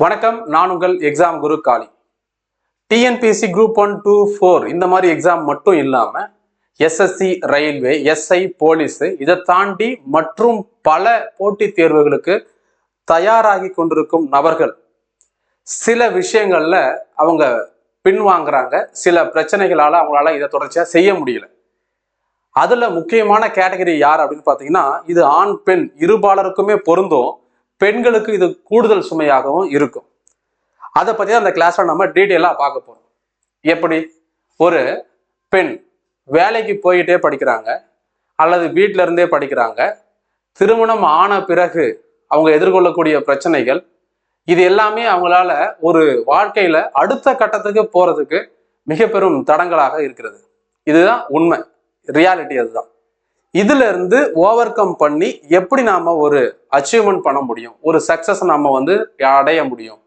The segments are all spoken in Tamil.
வணக்கம் நான் உங்கள் exam Guru Kali. TNPSC group one two four இந்த மாதிரி எக்ஸாம் மட்டும் இல்லாமல் எஸ்எஸ்சி ரயில்வே எஸ்ஐ போலீஸு இதை தாண்டி மற்றும் பல போட்டித் தேர்வுகளுக்கு தயாராகி கொண்டிருக்கும் நபர்கள். சில விஷயங்களில் அவங்க பின்வாங்குறாங்க சில பிரச்சனைகளால் அவங்களால இதை தொடர்ச்சியாக செய்ய முடியல. அதில் முக்கியமான கேட்டகரி யார் அப்படின்னு பார்த்தீங்கன்னா இது ஆண் பெண் இருபாலருக்குமே பொருந்தும். பெண்களுக்கு இது கூடுதல் சுமையாகவும் இருக்கும். அதை பற்றி தான் அந்த கிளாஸில் நம்ம டீட்டெயிலாக பார்க்க போகிறோம் எப்படி? ஒரு பெண் வேலைக்கு போயிட்டே படிக்கிறாங்க அல்லது வீட்டில இருந்தே படிக்கிறாங்க திருமணம் ஆன பிறகு அவங்க எதிர்கொள்ளக்கூடிய பிரச்சனைகள் இது எல்லாமே அவங்களால ஒரு வாழ்க்கையில அடுத்த கட்டத்துக்கு போறதுக்கு மிக பெரும் தடங்களாக இருக்கிறது. இதுதான் உண்மை. ரியாலிட்டி அதுதான். இதுல இருந்து ஓவர் கம் பண்ணி எப்படி நாம ஒரு அச்சீவ்மெண்ட் பண்ண முடியும்? ஒரு சக்சஸ் நாம வந்து அடைய முடியும்?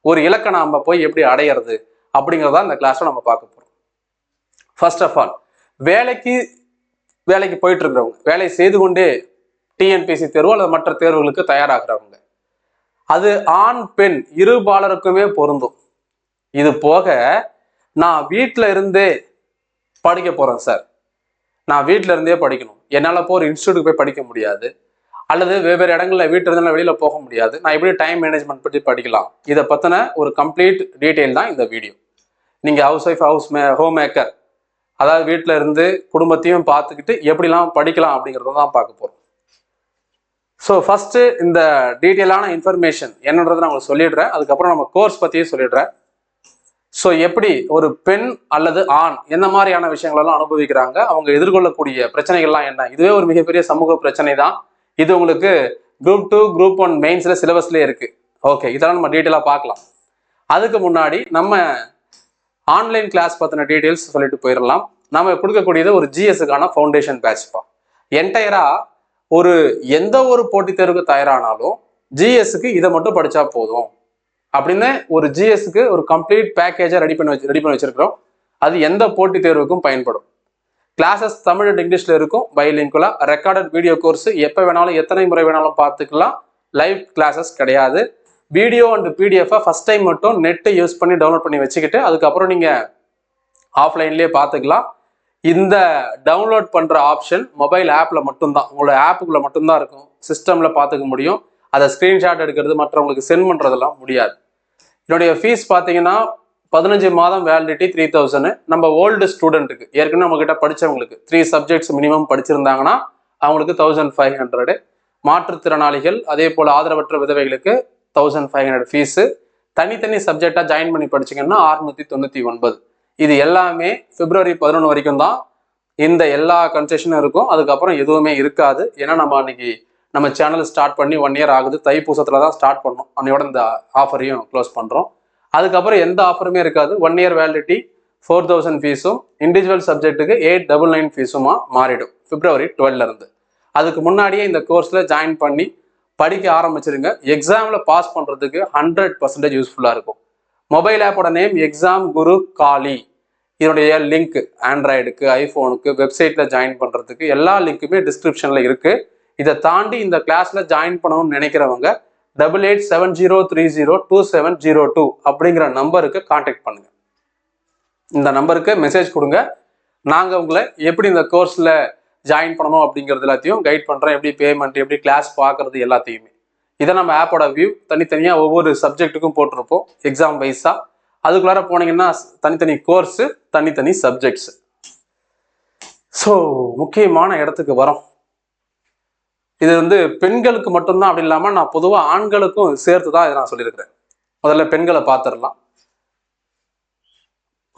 ஒரு இலக்கை நாம போய் எப்படி அடையிறது? அப்படிங்கிறத இந்த கிளாஸ்ல நம்ம பார்க்க போறோம். ஃபர்ஸ்ட் ஆஃப் ஆல் வேலைக்கு வேலைக்கு போயிட்டு இருக்கிறவங்க வேலை செய்து கொண்டே டிஎன்பிசி தேர்வு அல்லது மற்ற தேர்வுகளுக்கு தயாராகிறவங்க அது ஆண் பெண் இருபாலருக்குமே பொருந்தும். இது போக நான் வீட்டில் இருந்தே படிக்க போறேன் சார். நான் வீட்டில இருந்தே படிக்கணும். என்னால் போய் ஒரு இன்ஸ்டியூட்டுக்கு போய் படிக்க முடியாது. அல்லது வெவ்வேறு இடங்களில் வீட்டில் இருந்தாலும் வெளியில் போக முடியாது. நான் எப்படி டைம் மேனேஜ்மெண்ட் பற்றி படிக்கலாம்? இதை பற்றின ஒரு கம்ப்ளீட் டீட்டெயில் தான் இந்த வீடியோ நீங்கள் ஹவுஸ் ஒய்ஃப் ஹவுஸ் மே ஹோம் மேக்கர் அதாவது வீட்டில் இருந்து குடும்பத்தையும் பார்த்துக்கிட்டு எப்படிலாம் படிக்கலாம் அப்படிங்கிறத தான் பார்க்க போகிறோம் ஸோ ஃபஸ்ட்டு இந்த டீட்டெயிலான இன்ஃபர்மேஷன் என்னன்றதை நான் உங்களுக்கு சொல்லிடுறேன். அதுக்கப்புறம் நம்ம கோர்ஸ் பற்றியும் சொல்லிடுறேன். ஸோ எப்படி ஒரு பெண் அல்லது ஆண் எந்த மாதிரியான விஷயங்களெல்லாம் அனுபவிக்கிறாங்க? அவங்க எதிர்கொள்ளக்கூடிய பிரச்சனைகள்லாம் என்ன? இதுவே ஒரு மிகப்பெரிய சமூக பிரச்சனை தான் இது உங்களுக்கு குரூப் டூ குரூப் ஒன் மெயின்ஸில் சிலபஸ்லேயே இருக்குது ஓகே இதெல்லாம் நம்ம டீட்டெயிலாக பார்க்கலாம். அதுக்கு முன்னாடி நம்ம ஆன்லைன் கிளாஸ் பற்றின டீட்டெயில்ஸ் சொல்லிட்டு போயிடலாம் நம்ம கொடுக்கக்கூடியது ஒரு ஜிஎஸ்க்கான ஃபவுண்டேஷன் பேட்ச்ப்பா என்டையராக ஒரு எந்த ஒரு போட்டித் தேர்வுக்கு தயாரானாலும் ஜிஎஸ்க்கு இதை மட்டும் படித்தா போதும். அப்படின்னு ஒரு ஜிஎஸ்க்கு ஒரு கம்ப்ளீட் பேக்கேஜை ரெடி பண்ணி வச்சு ரெடி பண்ணி வச்சிருக்கிறோம். அது எந்த போட்டித் தேர்வுக்கும் பயன்படும். கிளாஸஸ் தமிழ் அண்ட் இங்கிலீஷில் இருக்கும். பைலிங்குலா ரெக்கார்டட் வீடியோ கோர்ஸ் எப்போ வேணாலும் எத்தனை முறை வேணாலும் பார்த்துக்கலாம். லைவ் கிளாஸஸ் கிடையாது. வீடியோ அண்ட் பிடிஎஃபை ஃபஸ்ட் டைம் மட்டும் நெட்டை யூஸ் பண்ணி டவுன்லோட் பண்ணி வச்சுக்கிட்டு அதுக்கப்புறம் நீங்கள் ஆஃப்லைன்லேயே பார்த்துக்கலாம். இந்த டவுன்லோட் பண்ணுற ஆப்ஷன் மொபைல் ஆப்பில் மட்டும்தான். உங்களோட ஆப்புக்குள்ளே மட்டும்தான் இருக்கும். சிஸ்டமில் பார்த்துக்க முடியும். அதை ஸ்க்ரீன்ஷாட் எடுக்கிறது மற்றவங்களுக்கு சென்ட் பண்ணுறதெல்லாம் முடியாது. என்னுடைய ஃபீஸ் பார்த்தீங்கன்னா பதினஞ்சு மாதம் வேலிடிட்டி த்ரீ தௌசண்ட் நம்ம ஓல்டு ஸ்டூடெண்ட்டுக்கு ஏற்கனவே நம்ம படித்தவங்களுக்கு த்ரீ சப்ஜெக்ட்ஸ் மினிமம் படிச்சிருந்தாங்கன்னா அவங்களுக்கு தௌசண்ட் ஃபைவ் ஹண்ட்ரடு மாற்றுத்திறனாளிகள் அதே போல் ஆதரவற்ற விதவைகளுக்கு தௌசண்ட் ஃபைவ் ஹண்ட்ரட் ஃபீஸு தனித்தனி சப்ஜெக்டாக ஜாயின் பண்ணி படிச்சிங்கன்னா அறுநூத்தி தொண்ணூற்றி ஒன்பது. இது எல்லாமே பிப்ரவரி பதினொன்று வரைக்கும் தான். இந்த எல்லா கன்செஷனும் இருக்கும். அதுக்கப்புறம் எதுவுமே இருக்காது. ஏன்னா நம்ம அன்னைக்கு நம்ம சேனல் ஸ்டார்ட் பண்ணி ஒன் இயர் ஆகுது. தைப்பூசத்தில் தான் ஸ்டார்ட் பண்ணோம். அன்னையோட இந்த ஆஃபரையும் க்ளோஸ் பண்ணுறோம் அதுக்கப்புறம் எந்த ஆஃபருமே இருக்காது. One year validity four thousand ஃபீஸும் இண்டிவிஜுவல் சப்ஜெக்ட்டுக்கு எயிட் டபுள் நைன் ஃபீஸுமா மாறிடும். பிப்ரவரி டுவெல்லருந்து அதுக்கு முன்னாடியே இந்த கோர்ஸில் ஜாயின் பண்ணி படிக்க ஆரம்பிச்சிருங்க. எக்ஸாமில் பாஸ் பண்ணுறதுக்கு ஹண்ட்ரட் பர்சன்டேஜ் யூஸ்ஃபுல்லாக இருக்கும். மொபைல் ஆப்போட நேம் எக்ஸாம் குரு காலி இதனுடைய லிங்க் ஆண்ட்ராய்டுக்கு ஐஃபோனுக்கு வெப்சைட்டில் ஜாயின் பண்ணுறதுக்கு எல்லா லிங்க்குமே டிஸ்கிரிப்ஷனில் இருக்குது இதை தாண்டி இந்த கிளாஸ்ல ஜாயின் பண்ணணும்னு நினைக்கிறவங்க double eight seven zero three zero two seven zero two அப்படிங்கிற நம்பருக்கு காண்டாக்ட் பண்ணுங்க. இந்த நம்பருக்கு மெசேஜ் கொடுங்க. நாங்கள் உங்களை எப்படி இந்த கோர்ஸில் ஜாயின் பண்ணணும் அப்படிங்கிறது எல்லாத்தையும் கைட் பண்ணுறோம் எப்படி பேமெண்ட் எப்படி கிளாஸ் பார்க்கறது எல்லாத்தையுமே. இதை நம்ம ஆப்போட வியூ தனித்தனியாக ஒவ்வொரு சப்ஜெக்ட்டுக்கும் போட்டிருப்போம் எக்ஸாம் வைஸாக அதுக்குள்ளார போனீங்கன்னா தனித்தனி கோர்ஸு தனித்தனி சப்ஜெக்ட்ஸு ஸோ முக்கியமான இடத்துக்கு வரோம். இது வந்து பெண்களுக்கு மட்டும்தான் அப்படி இல்லாமல் நான் பொதுவாக ஆண்களுக்கும் சேர்த்து தான் இதை நான் சொல்லியிருக்கிறேன். முதல்ல பெண்களை பார்த்துடலாம்.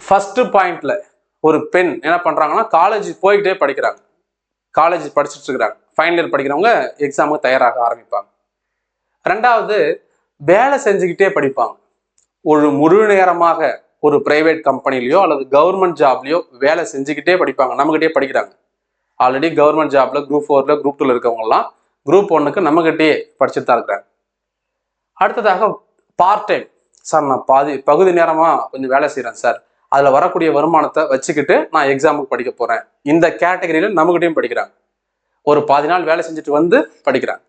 ஃபஸ்ட்டு பாயிண்ட்ல ஒரு பெண் என்ன பண்ணுறாங்கன்னா காலேஜ் போய்கிட்டே படிக்கிறாங்க. காலேஜ் படிச்சுட்டு இருக்கிறாங்க. ஃபைனல் இயர் படிக்கிறவங்க எக்ஸாமுக்கு தயாராக ஆரம்பிப்பாங்க. ரெண்டாவது வேலை செஞ்சுக்கிட்டே படிப்பாங்க. ஒரு முழு நேரமாக ஒரு பிரைவேட் கம்பெனிலையோ அல்லது கவர்மெண்ட் ஜாப்லையோ வேலை செஞ்சுக்கிட்டே படிப்பாங்க. நம்மகிட்டே படிக்கிறாங்க. ஆல்ரெடி கவர்மெண்ட் ஜாப்ல குரூப் ஃபோர்ல குரூப் டூல இருக்கவங்கலாம் குரூப் ஒன்னுக்கு நம்மகிட்டயே படிச்சுட்டு தான் இருக்கிறாங்க. அடுத்ததாக பார்ட் டைம் சார் நான் பாதி பகுதி நேரமா கொஞ்சம் வேலை செய்கிறேன் சார் அதில் வரக்கூடிய வருமானத்தை வச்சுக்கிட்டு நான் எக்ஸாமுக்கு படிக்க போறேன். இந்த கேட்டகரியில் நம்மகிட்டயும் படிக்கிறாங்க. ஒரு பாதி நாள் வேலை செஞ்சுட்டு வந்து படிக்கிறாங்க.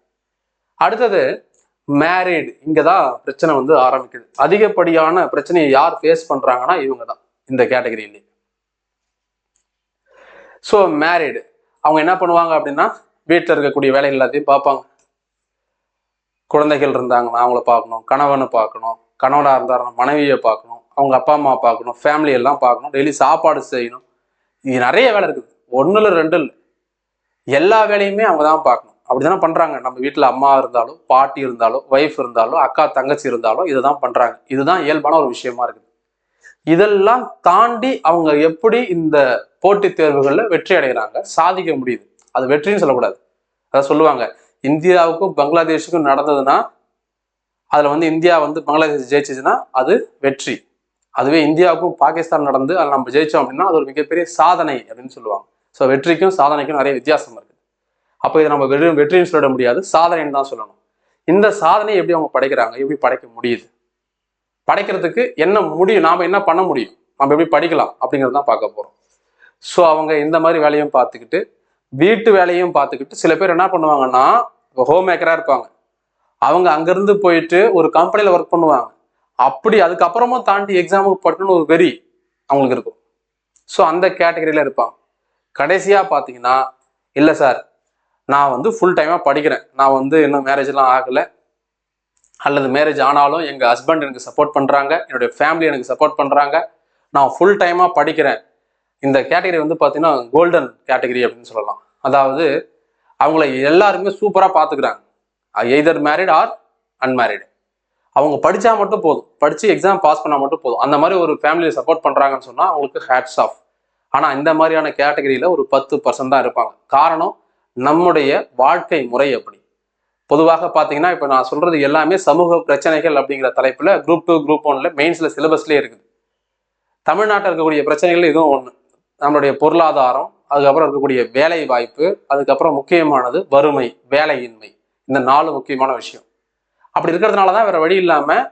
அடுத்தது மேரிடு இங்கே தான் பிரச்சனை வந்து ஆரம்பிக்குது. அதிகப்படியான பிரச்சனையை யார் ஃபேஸ் பண்ணுறாங்கன்னா இவங்க தான் இந்த கேட்டகரியிலே ஸோ மேரிடு அவங்க என்ன பண்ணுவாங்க அப்படின்னா வீட்டில் இருக்கக்கூடிய வேலைகள் எல்லாத்தையும் பார்ப்பாங்க. குழந்தைகள் இருந்தாங்கன்னா அவங்கள பார்க்கணும் கணவனை பார்க்கணும் கணவனாக இருந்தாருன்னா மனைவியை பார்க்கணும் அவங்க அப்பா அம்மா பார்க்கணும் ஃபேமிலி எல்லாம் பார்க்கணும் டெய்லி சாப்பாடு செய்யணும். இது நிறைய வேலை இருக்குது. ஒன்றும் இல்லை ரெண்டு இல்லை. எல்லா வேலையுமே அவங்க தான் பார்க்கணும். அப்படி தானே பண்ணுறாங்க நம்ம வீட்டில் அம்மா இருந்தாலும் பாட்டி இருந்தாலும் ஒய்ஃப் இருந்தாலும் அக்கா தங்கச்சி இருந்தாலும் இதை தான் பண்ணுறாங்க இதுதான் இயல்பான ஒரு விஷயமா இருக்குது. இதெல்லாம் தாண்டி அவங்க எப்படி இந்த போட்டித் தேர்வுகளில் வெற்றி அடைகிறாங்க சாதிக்க முடியுது. அது வெற்றின்னு சொல்லக்கூடாது. அதை சொல்லுவாங்க இந்தியாவுக்கும் பங்களாதேஷுக்கும் நடந்ததுன்னா அதில் வந்து இந்தியா வந்து பங்களாதேஷ் ஜெயிச்சிச்சுன்னா அது வெற்றி. அதுவே இந்தியாவுக்கும் பாகிஸ்தான் நடந்து அதில் நம்ம ஜெயிச்சோம் அப்படின்னா அது ஒரு மிகப்பெரிய சாதனை அப்படின்னு சொல்லுவாங்க. ஸோ வெற்றிக்கும் சாதனைக்கும் நிறைய வித்தியாசம் இருக்குது அப்போ இதை நம்ம வெறும் வெற்றின்னு சொல்லிட முடியாது சாதனைன்னு தான் சொல்லணும். இந்த சாதனையை எப்படி அவங்க படைக்கிறாங்க எப்படி படைக்க முடியுது? படைக்கிறதுக்கு என்ன முடியும்? நாம் என்ன பண்ண முடியும்? நம்ம எப்படி படிக்கலாம்? அப்படிங்கிறது தான் பார்க்க போகிறோம் ஸோ அவங்க இந்த மாதிரி வேலையும் பார்த்துக்கிட்டு வீட்டு வேலையும் பார்த்துக்கிட்டு சில பேர் என்ன பண்ணுவாங்கன்னா ஹோம் மேக்கராக இருப்பாங்க. அவங்க அங்கேருந்து போயிட்டு ஒரு கம்பெனியில் ஒர்க் பண்ணுவாங்க. அப்படி அதுக்கப்புறமும் தாண்டி எக்ஸாமுக்கு பட்டுன்னு ஒரு வெறி அவங்களுக்கு இருக்கும். ஸோ அந்த கேட்டகரியில் இருப்பாங்க. கடைசியாக பார்த்தீங்கன்னா இல்லை சார் நான் வந்து ஃபுல் டைமாக படிக்கிறேன். நான் வந்து இன்னும் மேரேஜ்லாம் ஆகலை. அல்லது மேரேஜ் ஆனாலும் எங்கள் ஹஸ்பண்ட் எனக்கு சப்போர்ட் பண்ணுறாங்க என்னுடைய ஃபேமிலி எனக்கு சப்போர்ட் பண்ணுறாங்க நான் ஃபுல் டைமாக படிக்கிறேன். இந்த கேட்டகரி வந்து பார்த்தீங்கன்னா கோல்டன் கேட்டகரி அப்படின்னு சொல்லலாம். அதாவது அவங்கள எல்லாருமே சூப்பராக பார்த்துக்கிறாங்க எய்தர் மேரிட் ஆர் அன்மேரிடு அவங்க படித்தா மட்டும் போதும். படித்து எக்ஸாம் பாஸ் பண்ணால் மட்டும் போதும். அந்த மாதிரி ஒரு ஃபேமிலியை சப்போர்ட் பண்ணுறாங்கன்னு சொன்னால் அவங்களுக்கு ஹேட்ஸ் ஆஃப் ஆனால் இந்த மாதிரியான கேட்டகரியில் ஒரு பத்து பர்சன்ட் தான் இருப்பாங்க. காரணம் நம்முடைய வாழ்க்கை முறை அப்படி. பொதுவாக பார்த்தீங்கன்னா இப்போ நான் சொல்றது எல்லாமே சமூக பிரச்சனைகள் அப்படிங்கிற தலைப்பில் குரூப் டூ குரூப் ஒன்ல மெயின்ஸில் சிலபஸ்லேயே இருக்குது. தமிழ்நாட்டில் இருக்கக்கூடிய பிரச்சனைகள் இதுவும் ஒன்று நம்மளுடைய பொருளாதாரம் அதுக்கப்புறம் இருக்கக்கூடிய வேலை வாய்ப்பு அதுக்கப்புறம் முக்கியமானது வறுமை வேலையின்மை. இந்த நாலு முக்கியமான விஷயம். அப்படி இருக்கிறதுனால தான் வேற வழி இல்லாமல்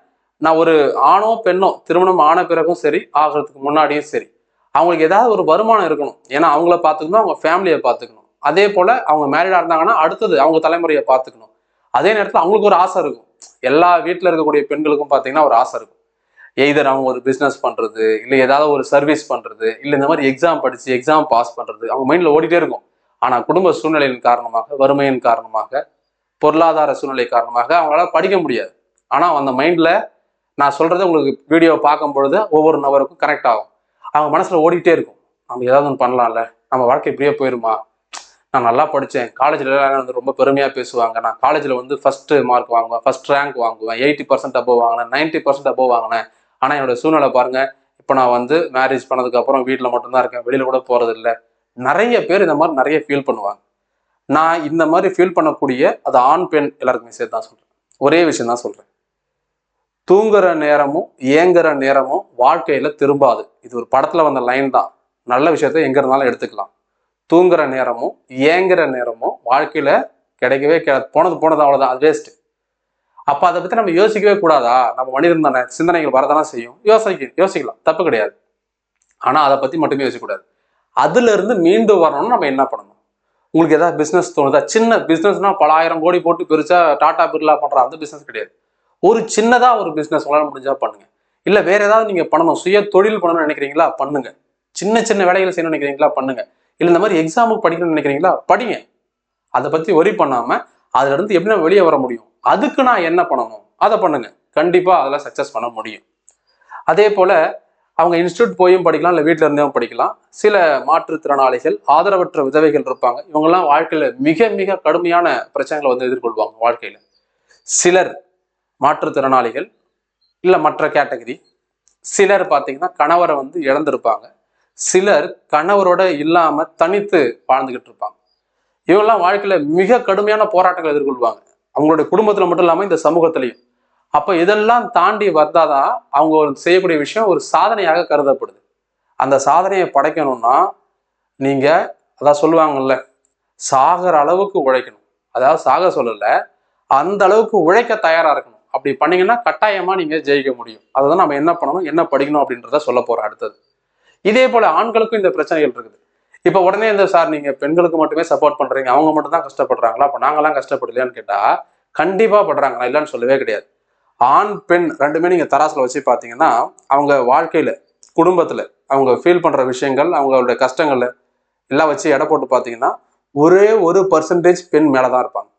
நான் ஒரு ஆணோ பெண்ணோ திருமணம் ஆன பிறகும் சரி ஆகிறதுக்கு முன்னாடியும் சரி அவங்களுக்கு ஏதாவது ஒரு வருமானம் இருக்கணும். ஏன்னா அவங்கள பார்த்துக்கணும் அவங்க ஃபேமிலியை பார்த்துக்கணும். அதே போல் அவங்க மேரிடா இருந்தாங்கன்னா அடுத்தது அவங்க தலைமுறையை பார்த்துக்கணும். அதே நேரத்தில் அவங்களுக்கு ஒரு ஆசை இருக்கும். எல்லா வீட்டில் இருக்கக்கூடிய பெண்களுக்கும் பார்த்தீங்கன்னா ஒரு ஆசை இருக்கும். எய்தர் அவங்க ஒரு பிஸ்னஸ் பண்ணுறது இல்லை ஏதாவது ஒரு சர்வீஸ் பண்ணுறது இல்லை இந்த மாதிரி எக்ஸாம் படித்து எக்ஸாம் பாஸ் பண்ணுறது அவங்க மைண்டில் ஓடிட்டே இருக்கும். ஆனால் குடும்ப சூழ்நிலையின் காரணமாக வறுமையின் காரணமாக பொருளாதார சூழ்நிலை காரணமாக அவங்களால படிக்க முடியாது. ஆனால் அந்த மைண்டில் நான் சொல்கிறத உங்களுக்கு வீடியோ பார்க்கும் பொழுது ஒவ்வொரு நபருக்கும் கனெக்ட் ஆகும். அவங்க மனசில் ஓடிட்டே இருக்கும். நம்ம ஏதாவது ஒன்று பண்ணலாம்ல. நம்ம வாழ்க்கை இப்படியே போயிருமா? நான் நல்லா படித்தேன் காலேஜில் வந்து ரொம்ப பெருமையாக பேசுவாங்க. நான் காலேஜில் வந்து ஃபஸ்ட்டு மார்க் வாங்குவேன். ஃபஸ்ட் ரேங்க் வாங்குவேன். எயிட்டி பர்சன்ட் அபோவ் வாங்கினேன். நைன்ட்டி பர்சன்ட் அபோவ் வாங்கினேன். ஆனால் என்னோட சூழ்நிலை பாருங்கள் இப்போ நான் வந்து மேரேஜ் பண்ணதுக்கப்புறம் வீட்டில் மட்டும்தான் இருக்கேன். வெளியில் கூட போகிறது இல்லை நிறைய பேர் இந்த மாதிரி நிறைய ஃபீல் பண்ணுவாங்க. நான் இந்த மாதிரி ஃபீல் பண்ணக்கூடிய அது ஆண் பெண் எல்லாருக்குமே சேர்த்து தான் சொல்கிறேன் ஒரே விஷயம் தான் சொல்கிறேன் தூங்குற நேரமும் ஏங்குற நேரமும் வாழ்க்கையில திரும்பாது. இது ஒரு படத்துல வந்த லைன் தான். நல்ல விஷயத்த எங்க இருந்தாலும் எடுத்துக்கலாம். தூங்குற நேரமும் ஏங்குற நேரமும் வாழ்க்கையில கிடைக்கவே கிடையாது. போனது போனது அவ்வளவுதான். அது வேஸ்ட் அப்ப அதை பத்தி நம்ம யோசிக்கவே கூடாதா? நம்ம மனிதன் தானே. சிந்தனைகள் வரதானே செய்யும். யோசிக்க யோசிக்கலாம். தப்பு கிடையாது. ஆனா அதை பத்தி மட்டுமே யோசிக்கக்கூடாது அதுல இருந்து மீண்டு வரணும்னு நம்ம என்ன பண்ணணும்? உங்களுக்கு ஏதாவது பிசினஸ் தோணுதா? சின்ன பிசினஸ்னா பல ஆயிரம் கோடி போட்டு பெருசா டாடா பிர்லா பண்ற அந்த பிசினஸ் கிடையாது. ஒரு சின்னதா ஒரு பிசினஸ் உங்களால முடிஞ்சா பண்ணுங்க. இல்ல வேற ஏதாவது நீங்க பண்ணணும். சுய தொழில் பண்ணணும்னு நினைக்கிறீங்களா? பண்ணுங்க. சின்ன சின்ன வேலைகள் செய்யணும்னு நினைக்கிறீங்களா? பண்ணுங்க. இல்லை இந்த மாதிரி எக்ஸாமுக்கு படிக்கணும்னு நினைக்கிறீங்களா? படிங்க. அதை பற்றி ஒரி பண்ணாமல் அதுலேருந்து எப்படின்னா எப்படி வெளியே வர முடியும். அதுக்கு நான் என்ன பண்ணணும்? அதை பண்ணுங்க. கண்டிப்பாக அதெல்லாம் சக்ஸஸ் பண்ண முடியும். அதே போல் அவங்க இன்ஸ்டியூட் போயும் படிக்கலாம் இல்லை வீட்டில் இருந்தே படிக்கலாம். சில மாற்றுத்திறனாளிகள் ஆதரவற்ற விதவைகள் இருப்பாங்க. இவங்கெல்லாம் வாழ்க்கையில் மிக மிக கடுமையான பிரச்சனைகளை வந்து எதிர்கொள்வாங்க வாழ்க்கையில். சிலர் மாற்றுத்திறனாளிகள் இல்லை மற்ற கேட்டகரி சிலர் பார்த்தீங்கன்னா கணவரை வந்து இழந்திருப்பாங்க. சிலர் கணவரோட இல்லாம தனித்து வாழ்ந்துகிட்டு இருப்பாங்க. இவங்கெல்லாம் வாழ்க்கையில மிக கடுமையான போராட்டங்களை எதிர்கொள்வாங்க. அவங்களுடைய குடும்பத்துல மட்டும் இல்லாம இந்த சமூகத்திலையும். அப்ப இதெல்லாம் தாண்டி வந்தாதான் அவங்க ஒரு செய்யக்கூடிய விஷயம் ஒரு சாதனையாக கருதப்படுது. அந்த சாதனையை படைக்கணும்னா நீங்க அதான் சொல்லுவாங்கல்ல சாகிற அளவுக்கு உழைக்கணும். அதாவது சாக சொல்லல அந்த அளவுக்கு உழைக்க தயாரா இருக்கணும். அப்படி பண்ணீங்கன்னா கட்டாயமா நீங்க ஜெயிக்க முடியும். அதை தான் நம்ம என்ன பண்ணணும் என்ன படிக்கணும் அப்படின்றத சொல்ல போறோம் அடுத்தது. இதே போல ஆண்களுக்கும் இந்த பிரச்சனைகள் இருக்குது. இப்ப உடனே இந்த சார் நீங்க பெண்களுக்கு மட்டுமே சப்போர்ட் பண்றீங்க அவங்க மட்டும் தான் கஷ்டப்படுறாங்களா? அப்ப நாங்கெல்லாம் கஷ்டப்படலையான்னு கேட்டா கண்டிப்பா படுறாங்களா இல்லைன்னு சொல்லவே கிடையாது. ஆண் பெண் ரெண்டுமே நீங்க தராசுல வச்சு பார்த்தீங்கன்னா அவங்க வாழ்க்கையில குடும்பத்துல அவங்க ஃபீல் பண்ற விஷயங்கள் அவங்களுடைய கஷ்டங்கள்ல எல்லாம் வச்சு எடை போட்டு பார்த்தீங்கன்னா ஒரே ஒரு பர்சன்டேஜ் பெண் மேலே தான் இருப்பாங்க.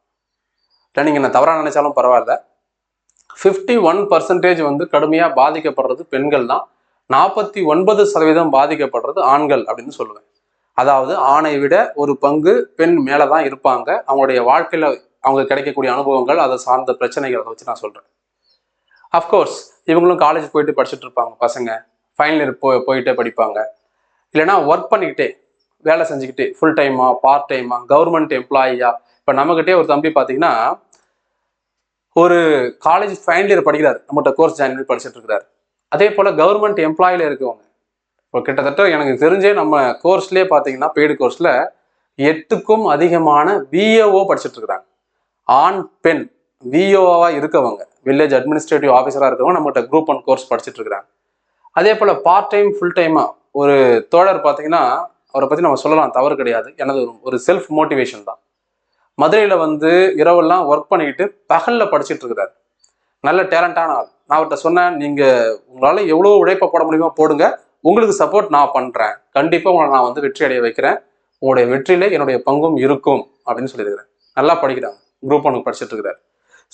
இல்லை நீங்கள் என்ன தவறாக நினைச்சாலும் பரவாயில்ல. ஃபிஃப்டி ஒன் பர்சன்டேஜ் வந்து கடுமையாக பாதிக்கப்படுறது பெண்கள் தான் நாற்பத்தி ஒன்பது சதவீதம் பாதிக்கப்படுறது ஆண்கள் அப்படின்னு சொல்லுவேன். அதாவது ஆணை விட ஒரு பங்கு பெண் மேலே தான் இருப்பாங்க. அவங்களுடைய வாழ்க்கையில் அவங்க கிடைக்கக்கூடிய அனுபவங்கள் அதை சார்ந்த பிரச்சனைகளை வச்சு நான் சொல்கிறேன் அஃப்கோர்ஸ் இவங்களும் காலேஜ் போயிட்டு படிச்சுட்டு இருப்பாங்க பசங்க. ஃபைனல் இயர் போ போயிட்டே படிப்பாங்க. இல்லைன்னா ஒர்க் பண்ணிக்கிட்டே வேலை செஞ்சுக்கிட்டே ஃபுல் டைமா பார்ட் டைமா கவர்மெண்ட் எம்ப்ளாயியா இப்போ நம்மகிட்டே ஒரு தம்பி பார்த்தீங்கன்னா ஒரு காலேஜ் ஃபைனல் இயர் படிக்கிறார். நம்மகிட்ட கோர்ஸ் ஜாயின் பண்ணி படிச்சுட்டு இருக்கிறார். அதே போல் கவர்மெண்ட் எம்ப்ளாயில் இருக்கவங்க. இப்போ கிட்டத்தட்ட எனக்கு தெரிஞ்சே நம்ம கோர்ஸ்லேயே பார்த்தீங்கன்னா பெய்டு கோர்ஸில் எட்டுக்கும் அதிகமான விஏஓ படிச்சுட்டு இருக்கிறாங்க. ஆண் பெண் விஓவாக இருக்கவங்க வில்லேஜ் அட்மினிஸ்ட்ரேட்டிவ் ஆஃபீஸராக இருக்கவங்க நம்மகிட்ட குரூப் ஒன் கோர்ஸ் படிச்சுட்டு இருக்கிறாங்க. அதே போல் பார்ட் டைம் ஃபுல் டைமாக ஒரு தோழர் பார்த்தீங்கன்னா அவரை பற்றி நம்ம சொல்லலாம் தவறு கிடையாது. எனது ஒரு- ஒரு செல்ஃப் மோட்டிவேஷன் தான். மதுரையில் வந்து இரவெல்லாம் ஒர்க் பண்ணிக்கிட்டு பகலில் படிச்சுட்டு இருக்கிறார். நல்ல டேலண்டான ஆள். நான் அவர்கிட்ட சொன்னேன் நீங்கள் உங்களால் எவ்வளோ உழைப்பை போட முடியுமோ போடுங்க. உங்களுக்கு சப்போர்ட் நான் பண்ணுறேன் கண்டிப்பாக உங்களை நான் வந்து வெற்றி அடைய வைக்கிறேன். உங்களுடைய வெற்றியில என்னுடைய பங்கும் இருக்கும் அப்படின்னு சொல்லியிருக்கிறேன். நல்லா படிக்கிறாங்க. குரூப் ஒன்று படிச்சுட்டு இருக்கிறார்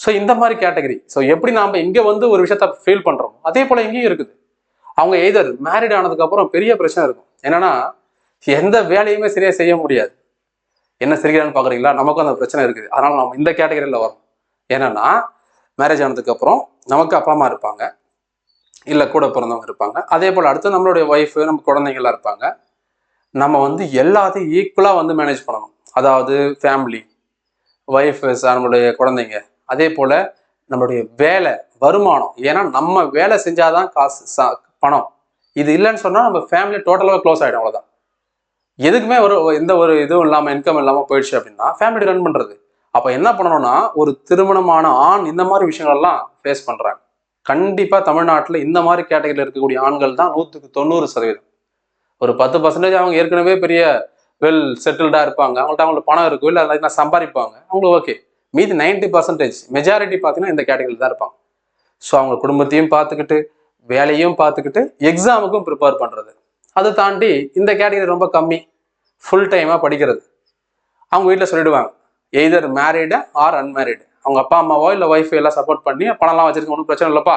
ஸோ இந்த மாதிரி கேட்டகரி ஸோ எப்படி நாம் இங்கே வந்து ஒரு விஷயத்த ஃபீல் பண்ணுறோம் அதே போல் இங்கேயும் இருக்குது. அவங்க எய்தர் மேரிட் ஆனதுக்கப்புறம் பெரிய பிரச்சனை இருக்கும். என்னன்னா எந்த வேலையுமே சரியாக செய்ய முடியாது. என்ன சரியான்னு பார்க்குறீங்களா? நமக்கும் அந்த பிரச்சனை இருக்குது. அதனால நம்ம இந்த கேட்டகரியில் வரோம் என்னன்னா மேரேஜ் ஆனதுக்கப்புறம் நமக்கு அப்பா அம்மா இருப்பாங்க. இல்லை கூட பிறந்தவங்க இருப்பாங்க. அதே போல் அடுத்து நம்மளுடைய ஒய்ஃபு நம்ம குழந்தைங்களாம் இருப்பாங்க. நம்ம வந்து எல்லாத்தையும் ஈக்குவலாக வந்து மேனேஜ் பண்ணணும். அதாவது ஃபேமிலி ஒய்ஃபு நம்மளுடைய குழந்தைங்க. அதே போல் நம்மளுடைய வேலை வருமானம். ஏன்னா நம்ம வேலை செஞ்சாதான் காசு சா பணம். இது இல்லைன்னு சொன்னால் நம்ம ஃபேமிலி டோட்டலாக க்ளோஸ் ஆகிடும் அவ்வளோதான் எதுக்குமே ஒரு எந்த ஒரு இதுவும் இல்லாமல் இன்கம் இல்லாமல் போயிடுச்சு அப்படின்னா ஃபேமிலி ரன் பண்ணுறது அப்போ என்ன பண்ணணும்னா ஒரு திருமணமான ஆண் இந்த மாதிரி விஷயங்கள்லாம் ஃபேஸ் பண்ணுறாங்க கண்டிப்பாக தமிழ்நாட்டில் இந்த மாதிரி கேட்டகரியில் இருக்கக்கூடிய ஆண்கள் தான் நூற்றுக்கு தொண்ணூறு சதவீதம். ஒரு பத்து பர்சன்டேஜ் அவங்க ஏற்கனவே பெரிய வெல் செட்டில்டாக இருப்பாங்க. அவங்கள்ட்ட அவங்களுக்கு பணம் இருக்கும் இல்லை அதெல்லாம் சம்பாதிப்பாங்க. அவங்களுக்கு ஓகே மீதி நைன்டி பர்சன்டேஜ் மெஜாரிட்டி பார்த்தீங்கன்னா இந்த கேட்டகரியில் தான் இருப்பாங்க. ஸோ அவங்க குடும்பத்தையும் பார்த்துக்கிட்டு வேலையும் பார்த்துக்கிட்டு எக்ஸாமுக்கும் ப்ரிப்பேர் பண்ணுறது அதை தாண்டி இந்த கேட்டகரி ரொம்ப கம்மி ஃபுல் டைமாக படிக்கிறது. அவங்க வீட்டில் சொல்லிடுவாங்க எய்தர் மேரீடு ஆர் அன்மேரிடு அவங்க அப்பா அம்மாவோ இல்லை ஒய்ஃபை எல்லாம் சப்போர்ட் பண்ணி பணம்லாம் வச்சிருக்க ஒன்றும் பிரச்சனை இல்லைப்பா.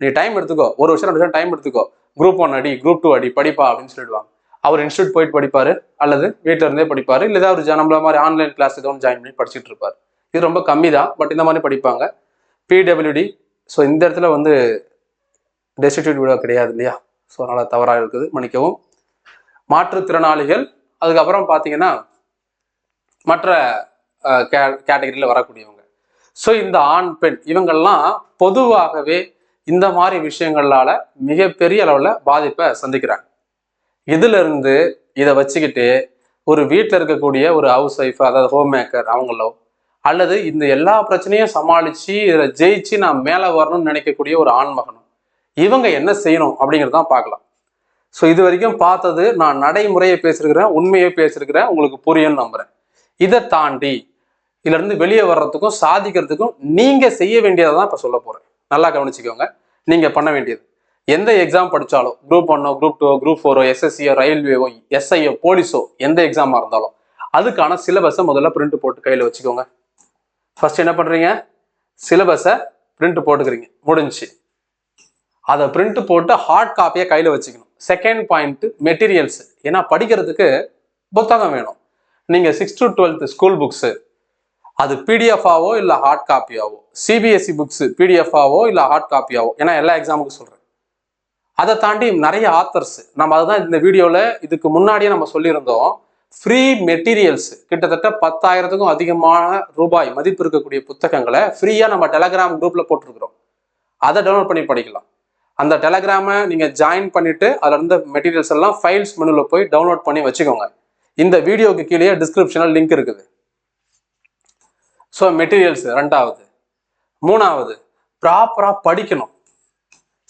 நீ டைம் எடுத்துக்கோ. ஒரு வருஷம் ரெண்டு வருஷம் டைம் எடுத்துக்கோ. குரூப் ஒன் அடி குரூப் டூ அடி படிப்பா அப்படின்னு சொல்லிடுவாங்க. அவர் இன்ஸ்டியூட் போயிட்டு படிப்பாரு அல்லது வீட்டில இருந்தே படிப்பாரு இல்லை ஏதாவது ஒரு நம்மள மாதிரி ஆன்லைன் கிளாஸ் ஏதோ ஜாயின் பண்ணி படிச்சுட்டு இருப்பார். இது ரொம்ப கம்மி தான் பட் இந்த மாதிரி படிப்பாங்க. பிடபிள்யூடி ஸோ இந்த இடத்துல வந்து டெஸ்டிடியூட் விட கிடையாது இல்லையா? ஸோ அதனால் தவறாக இருக்குது மன்னிக்கவும். மாற்றுத்திறனாளிகள் அதுக்கப்புறம் பார்த்தீங்கன்னா மற்ற கேட்டகரியில் வரக்கூடியவங்க. ஸோ இந்த ஆண் பெண் இவங்கெல்லாம் பொதுவாகவே இந்த மாதிரி விஷயங்களால மிகப்பெரிய அளவில் பாதிப்பை சந்திக்கிறாங்க. இதிலிருந்து இதை வச்சுக்கிட்டு ஒரு வீட்டில் இருக்கக்கூடிய ஒரு ஹவுஸ் ஒய்ஃப் அதாவது ஹோம் மேக்கர் அவங்களோ அல்லது இந்த எல்லா பிரச்சனையும் சமாளித்து இதில் ஜெயிச்சு நான் மேலே வரணும்னு நினைக்கக்கூடிய ஒரு ஆண்மகனும் இவங்க என்ன செய்யணும் அப்படிங்கிறது தான் பார்க்கலாம். ஸோ இது வரைக்கும் பார்த்தது நான் நடைமுறையை பேசியிருக்கிறேன் உண்மையை பேசியிருக்கிறேன் உங்களுக்கு புரியும்னு நம்புகிறேன் இதை தாண்டி இதுல இருந்து வெளியே வர்றதுக்கும் சாதிக்கிறதுக்கும் நீங்க செய்ய வேண்டியதை தான் இப்போ சொல்ல போறேன். நல்லா கவனிச்சுக்கோங்க. நீங்க பண்ண வேண்டியது. எந்த எக்ஸாம் படித்தாலும் குரூப் ஒன்னோ குரூப் டூ குரூப் ஃபோரோ எஸ்எஸ்சியோ ரயில்வேவோ எஸ்ஐயோ போலீஸோ எந்த எக்ஸாமாக இருந்தாலும் அதுக்கான சிலபஸை முதல்ல பிரிண்ட் போட்டு கையில் வச்சுக்கோங்க. ஃபர்ஸ்ட் என்ன பண்ணுறீங்க சிலபஸை பிரிண்ட் போட்டுக்கிறீங்க. முடிஞ்சுச்சு. அதை பிரிண்ட் போட்டு ஹார்ட் காப்பியை கையில் வச்சுக்கணும். செகண்ட் பாயிண்ட் மெட்டீரியல்ஸ் ஏன்னா படிக்கிறதுக்கு புத்தகம் வேணும். நீங்கள் six to twelfth school books அது பிடிஎஃபாவோ இல்லை ஹார்ட் காப்பியாவோ சிபிஎஸ்சி புக்ஸ் பிடிஎஃபாவோ இல்லை ஹார்ட் காப்பியாவோ ஏன்னா எல்லா எக்ஸாமுக்கும் சொல்கிறேன் அதை தாண்டி நிறைய ஆத்தர்ஸ் நம்ம அதுதான் இந்த வீடியோவில் இதுக்கு முன்னாடியே நம்ம சொல்லியிருந்தோம். ஃப்ரீ மெட்டீரியல்ஸ் கிட்டத்தட்ட பத்தாயிரத்துக்கும் அதிகமான ரூபாய் மதிப்பு இருக்கக்கூடிய புத்தகங்களை ஃப்ரீயாக நம்ம டெலகிராம் குரூப்பில் போட்டிருக்கிறோம். அதை டவுன்லோட் பண்ணி படிக்கலாம். அந்த டெலகிராமை நீங்கள் ஜாயின் பண்ணிவிட்டு அதில் இருந்த மெட்டீரியல்ஸ் எல்லாம் ஃபைல்ஸ் மெனுவில் போய் டவுன்லோட் பண்ணி வச்சுக்கோங்க. இந்த வீடியோக்கு கீழே டிஸ்கிரிப்ஷனில் லிங்க் இருக்குது. ஸோ மெட்டீரியல்ஸ் ரெண்டாவது. மூணாவது ப்ராப்பராக படிக்கணும்.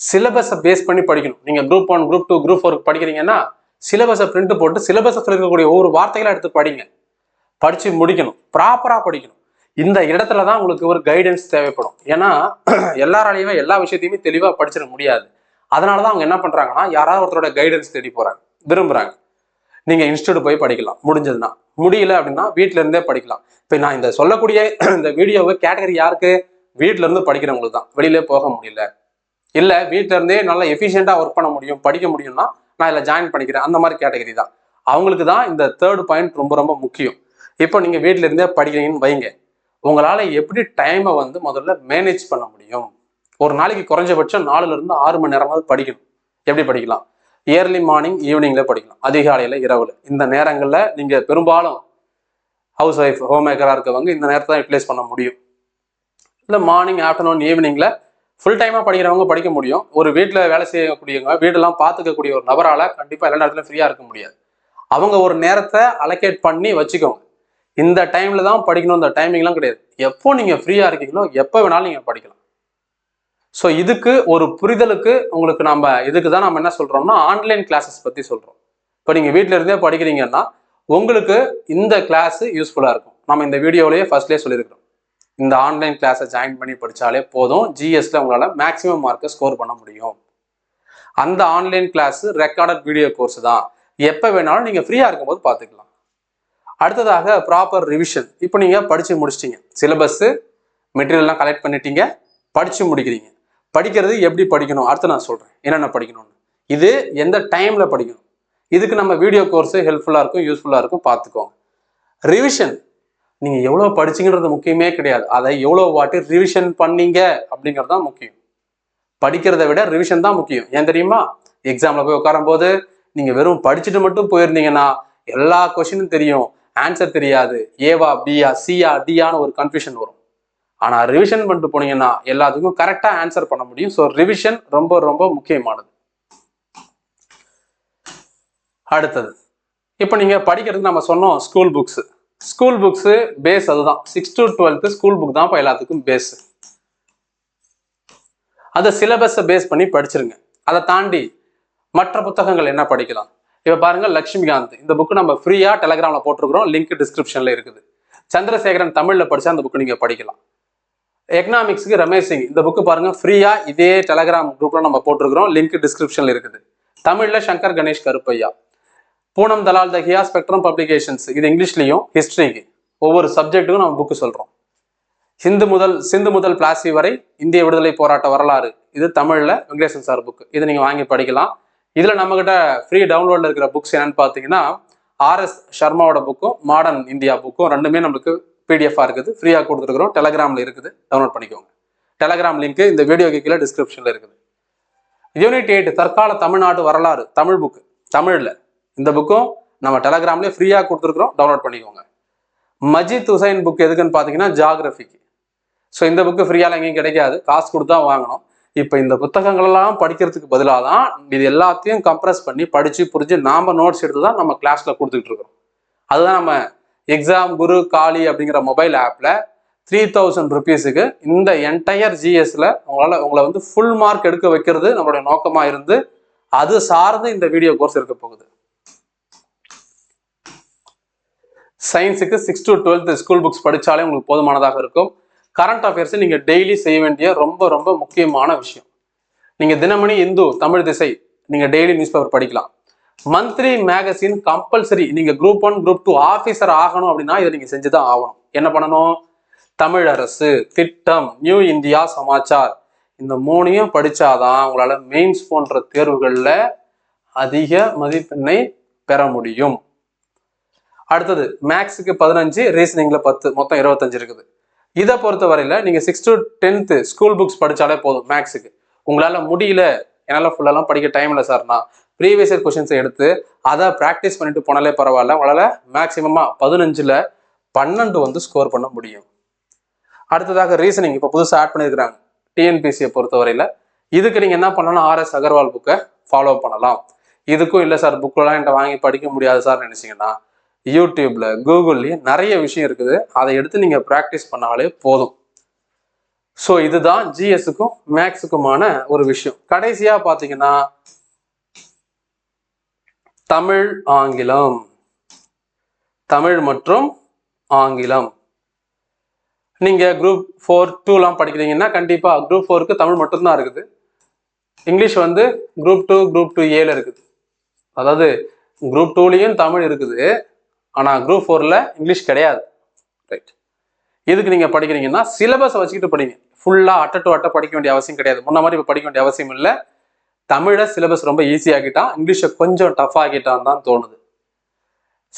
சிலபஸை பேஸ் பண்ணி படிக்கணும். நீங்கள் group one group two group ஃபோருக்கு படிக்கிறீங்கன்னா சிலபஸை பிரிண்ட் போட்டு சிலபஸை இருக்கக்கூடிய ஒவ்வொரு வார்த்தைகளை எடுத்து படிங்க. படித்து முடிக்கணும். ப்ராப்பராக படிக்கணும். இந்த இடத்துல தான் உங்களுக்கு ஒரு கைடன்ஸ் தேவைப்படும். ஏன்னா எல்லாராலையுமே எல்லா விஷயத்தையுமே தெளிவாக படிச்சிட முடியாது. அதனால தான் அவங்க என்ன பண்ணுறாங்கன்னா யாராவது ஒருத்தரோட கைடன்ஸ் தேடி போகிறாங்க விரும்புகிறாங்க நீங்க இன்ஸ்டியூட் போய் படிக்கலாம் முடிஞ்சதுன்னா. முடியல அப்படின்னா வீட்ல இருந்தே படிக்கலாம். இப்போ நான் இந்த சொல்லக்கூடிய இந்த வீடியோவை கேட்டகரி யாருக்கு? வீட்ல இருந்து படிக்கிறவங்களுக்கு தான். வெளியிலே போக முடியல. இல்ல வீட்ல இருந்தே நல்லா எஃபிஷியண்டா ஒர்க் பண்ண முடியும் படிக்க முடியும்னா நான் இதில் ஜாயின் பண்ணிக்கிறேன். அந்த மாதிரி கேட்டகரி தான். அவங்களுக்கு தான் இந்த தேர்ட் பாயிண்ட் ரொம்ப ரொம்ப முக்கியம். இப்போ நீங்க வீட்ல இருந்தே படிக்கிறீங்கன்னு வைங்க. உங்களால எப்படி டைமை வந்து முதல்ல மேனேஜ் பண்ண முடியும்? ஒரு நாளைக்கு குறைஞ்சபட்சம் நாலுல இருந்து ஆறு மணி நேரமாவது படிக்கணும். எப்படி படிக்கலாம்? இயர்லி மார்னிங் ஈவினிங்ல படிக்கணும். அதிகாலையில் இரவுல. இந்த நேரங்களில் நீங்கள் பெரும்பாலும் ஹவுஸ் ஒய்ஃப் ஹோம் மேக்கராக இருக்கவங்க இந்த நேரத்தை தான் யூட்டிலைஸ் பண்ண முடியும். இல்லை மார்னிங் ஆஃப்டர்நூன் ஈவினிங்கில் ஃபுல் டைமாக படிக்கிறவங்க படிக்க முடியும். ஒரு வீட்டில் வேலை செய்யக்கூடியவங்க வீடெல்லாம் பார்த்துக்கக்கூடிய ஒரு நபரால் கண்டிப்பாக எல்லா நேரத்துலையும் ஃப்ரீயாக இருக்க முடியாது. அவங்க ஒரு நேரத்தை அலோகேட் பண்ணி வச்சுக்கோங்க. இந்த டைமில் தான் படிக்கணும். இந்த டைமிங்லாம் கிடையாது. எப்போ நீங்கள் ஃப்ரீயாக இருக்கீங்களோ எப்போ வேணாலும் நீங்கள் படிக்கலாம். ஸோ இதுக்கு ஒரு புரிதலுக்கு உங்களுக்கு நம்ம இதுக்கு தான் நம்ம என்ன சொல்கிறோம்னா ஆன்லைன் கிளாஸஸ் பற்றி சொல்கிறோம் இப்போ நீங்கள் வீட்டில் இருந்தே படிக்கிறீங்கன்னா உங்களுக்கு இந்த கிளாஸ் யூஸ்ஃபுல்லாக இருக்கும். நம்ம இந்த வீடியோலேயே ஃபர்ஸ்ட்லேயே சொல்லியிருக்கிறோம். இந்த ஆன்லைன் கிளாஸை ஜாயின் பண்ணி படித்தாலே போதும். ஜிஎஸ்ல உங்களால் மேக்ஸிமம் மார்க்கை ஸ்கோர் பண்ண முடியும். அந்த online class recorded video course தான். எப்போ வேணாலும் நீங்கள் ஃப்ரீயாக இருக்கும்போது பார்த்துக்கலாம் அடுத்ததாக ப்ராப்பர் ரிவிஷன் இப்போ நீங்கள் படித்து முடிச்சிட்டிங்க. சிலபஸ்ஸு மெட்டீரியல்லாம் கலெக்ட் பண்ணிட்டீங்க. படித்து முடிக்கிறீங்க. படிக்கிறது எப்படி படிக்கணும்? அடுத்து நான் சொல்கிறேன் என்னென்ன படிக்கணும்னு. இது எந்த டைமில் படிக்கணும்? இதுக்கு நம்ம வீடியோ கோர்ஸு ஹெல்ப்ஃபுல்லாக இருக்கும் யூஸ்ஃபுல்லாக இருக்கும் பார்த்துக்கோங்க. ரிவிஷன் நீங்கள் எவ்வளோ படிச்சிங்கன்றது முக்கியமே கிடையாது. அதை எவ்வளோ வாட்டி ரிவிஷன் பண்ணீங்க அப்படிங்கிறது தான் முக்கியம். படிக்கிறத விட ரிவிஷன் தான் முக்கியம். ஏன் தெரியுமா? எக்ஸாமில் போய் உட்காரும்போது நீங்கள் வெறும் படிச்சுட்டு மட்டும் போயிருந்தீங்கன்னா எல்லா கொஷினும் தெரியும். ஆன்சர் தெரியாது. ஏவா பியா சியா டியான்னு ஒரு கன்ஃபியூஷன் வரும். ஆனா ரிவிஷன் பண்ணிட்டு போனீங்கன்னா எல்லாத்துக்கும் கரெக்டா ஆன்சர் பண்ண முடியும். ஸோ ரிவிஷன் ரொம்ப ரொம்ப முக்கியமானது. அடுத்தது. இப்போ நீங்க படிக்கிறதுக்கு நம்ம சொன்னோம் school books school books base அதுதான். Six to twelfth school book தான் இப்போ எல்லாத்துக்கும் பேஸ் அந்த சிலபஸை பேஸ் பண்ணி படிச்சிருங்க. அதை தாண்டி மற்ற புத்தகங்கள் என்ன படிக்கலாம்? இப்போ பாருங்க லட்சுமிகாந்த் இந்த புக்கு நம்ம ஃப்ரீயா டெலகிராம்ல போட்டிருக்கிறோம். லிங்க் டிஸ்கிரிப்ஷன்ல இருக்குது. சந்திரசேகரன் தமிழ்ல படிச்சா அந்த புக்கு நீங்க படிக்கலாம். எக்கனாமிக்ஸுக்கு ரமேஷ் சிங் இந்த புக்கு பாருங்க. ஃப்ரீயா இதே டெலகிராம் குரூப்ல நம்ம போட்டிருக்கிறோம். லிங்க் டிஸ்கிரிப்ஷன்ல இருக்குது. தமிழ்ல Shankar Ganesh Karuppaiya. Poonam Dalal Dahiya Spectrum publications. இது இங்கிலீஷ்லையும் ஹிஸ்ட்ரிக்கு ஒவ்வொரு சப்ஜெக்ட்டுக்கும் நம்ம புக்கு சொல்கிறோம் சிந்து முதல் சிந்து முதல் பிளாசி வரை இந்திய விடுதலை போராட்ட வரலாறு. இது தமிழில் வெங்கடேசன் சார் புக்கு இதை நீங்கள் வாங்கி படிக்கலாம். இதில் நம்மக்கிட்ட ஃப்ரீ டவுன்லோடில் இருக்கிற புக்ஸ் என்னென்னு பார்த்தீங்கன்னா ஆர்எஸ் சர்மாவோட புக்கும் மாடர்ன் இந்தியா புக்கும் ரெண்டுமே நம்மளுக்கு பிடிஎஃபாக இருக்குது. ஃப்ரீயாக கொடுத்துருக்குறோம். டெலகிராம்ல இருக்குது. டவுன்லோட் பண்ணிக்கோங்க. டெலகிராம் லிங்க் இந்த வீடியோ கீழே டிஸ்கிரிப்ஷனில் இருக்குது. யூனிட் எயிட் தற்கால தமிழ்நாடு வரலாறு தமிழ் புக்கு தமிழில் இந்த புக்கும் நம்ம டெலகிராம்லேயே ஃப்ரீயாக கொடுத்துருக்குறோம். டவுன்லோட் பண்ணிக்கோங்க. மஜித் ஹுசைன் புக் எதுக்குன்னு பார்த்தீங்கன்னா ஜாகிரபிக்கு ஸோ இந்த புக்கு ஃப்ரீயால் எங்கேயும் கிடைக்காது. காசு கொடுத்து தான் வாங்கணும். இப்போ இந்த புத்தகங்களெல்லாம் படிக்கிறதுக்கு பதிலாக தான் இது எல்லாத்தையும் கம்ப்ரஸ் பண்ணி படித்து புரிஞ்சு நாம் நோட்ஸ் எடுத்து தான் நம்ம கிளாஸில் கொடுத்துக்கிட்டு இருக்கிறோம். அதுதான் நம்ம எக்ஸாம் குரு காலி அப்படிங்கிற மொபைல் ஆப்பில் த்ரீ தௌசண்ட் ருபீஸுக்கு இந்த என்டையர் ஜிஎஸ்ல உங்களால் உங்களை வந்து ஃபுல் மார்க் எடுக்க வைக்கிறது நம்மளுடைய நோக்கமாக இருந்து அது சார்ந்து இந்த வீடியோ கோர்ஸ் இருக்க போகுது. சயின்ஸுக்கு six to twelfth school books படித்தாலே உங்களுக்கு போதுமானதாக இருக்கும். கரண்ட் அஃபேர்ஸ் நீங்கள் டெய்லி செய்ய வேண்டிய ரொம்ப ரொம்ப முக்கியமான விஷயம். நீங்கள் தினமணி இந்து தமிழ் திசை நீங்கள் டெய்லி நியூஸ் பேப்பர் படிக்கலாம். Monthly magazine compulsory. நீங்கள் group one group two officer ஆகணும் அப்படின்னா இதை நீங்கள் செஞ்சு தான் ஆகணும். என்ன பண்ணணும்? தமிழ் அரசு திட்டம் நியூ இந்தியா சமாச்சார். இந்த மூணையும் படிச்சாதான் உங்களால மெயின்ஸ் போன்ற தேர்வுகளில் அதிக மதிப்பெண்ணை பெற முடியும். அடுத்தது மேக்ஸுக்கு பதினஞ்சு ரீசனிங்ல பத்து மொத்தம் இருபத்தஞ்சு இருக்குது. இதை பொறுத்த வரையில நீங்க six to tenth school books படிச்சாலே போதும் மேக்ஸுக்கு உங்களால முடியல என்னால் ஃபுல்லெல்லாம் படிக்க டைம் இல்லை சார்னா ப்ரீவியஸ் இயர் கொஷின்ஸை எடுத்து அதை ப்ராக்டிஸ் பண்ணிட்டு போனாலே பரவாயில்ல. உங்களால் மேக்ஸிமமாக பதினஞ்சில் பன்னெண்டு வந்து ஸ்கோர் பண்ண முடியும். அடுத்ததாக ரீசனிங் இப்போ புதுசாக ஆட் பண்ணியிருக்கிறாங்க டிஎன்பிசியை பொறுத்தவரையில். இதுக்கு நீங்கள் என்ன பண்ணணும்னா ஆர்எஸ் அகர்வால் புக்கை ஃபாலோ பண்ணலாம். இதுக்கும் இல்லை சார் புக்கெல்லாம் என்கிட்ட வாங்கி படிக்க முடியாது சார் நினச்சிங்கன்னா யூடியூப்பில் கூகுள்லயும் நிறைய விஷயம் இருக்குது. அதை எடுத்து நீங்கள் ப்ராக்டிஸ் பண்ணாலே போதும். ஸோ இதுதான் ஜிஎஸுக்கும் மேக்ஸுக்குமான ஒரு விஷயம். கடைசியாக பார்த்தீங்கன்னா தமிழ் ஆங்கிலம். தமிழ் மற்றும் ஆங்கிலம். நீங்கள் குரூப் ஃபோர் டூலாம் படிக்கிறீங்கன்னா கண்டிப்பாக குரூப் ஃபோருக்கு தமிழ் மட்டும்தான் இருக்குது. இங்கிலீஷ் வந்து குரூப் டூ குரூப் டூ ஏல இருக்குது. அதாவது குரூப் டூலேயும் தமிழ் இருக்குது. ஆனால் குரூப் ஃபோரில் இங்கிலீஷ் கிடையாது. ரைட் இதுக்கு நீங்கள் படிக்கிறீங்கன்னா சிலபஸை வச்சுக்கிட்டு படிங்க. ஃபுல்லாக அட்ட டு அட்டை படிக்க வேண்டிய அவசியம் கிடையாது. முன்ன மாதிரி இப்போ படிக்க வேண்டிய அவசியம் இல்லை. தமிழை சிலபஸ் ரொம்ப ஈஸியாகிட்டான் இங்கிலீஷை கொஞ்சம் டஃப் ஆகிட்டான் தான் தோணுது.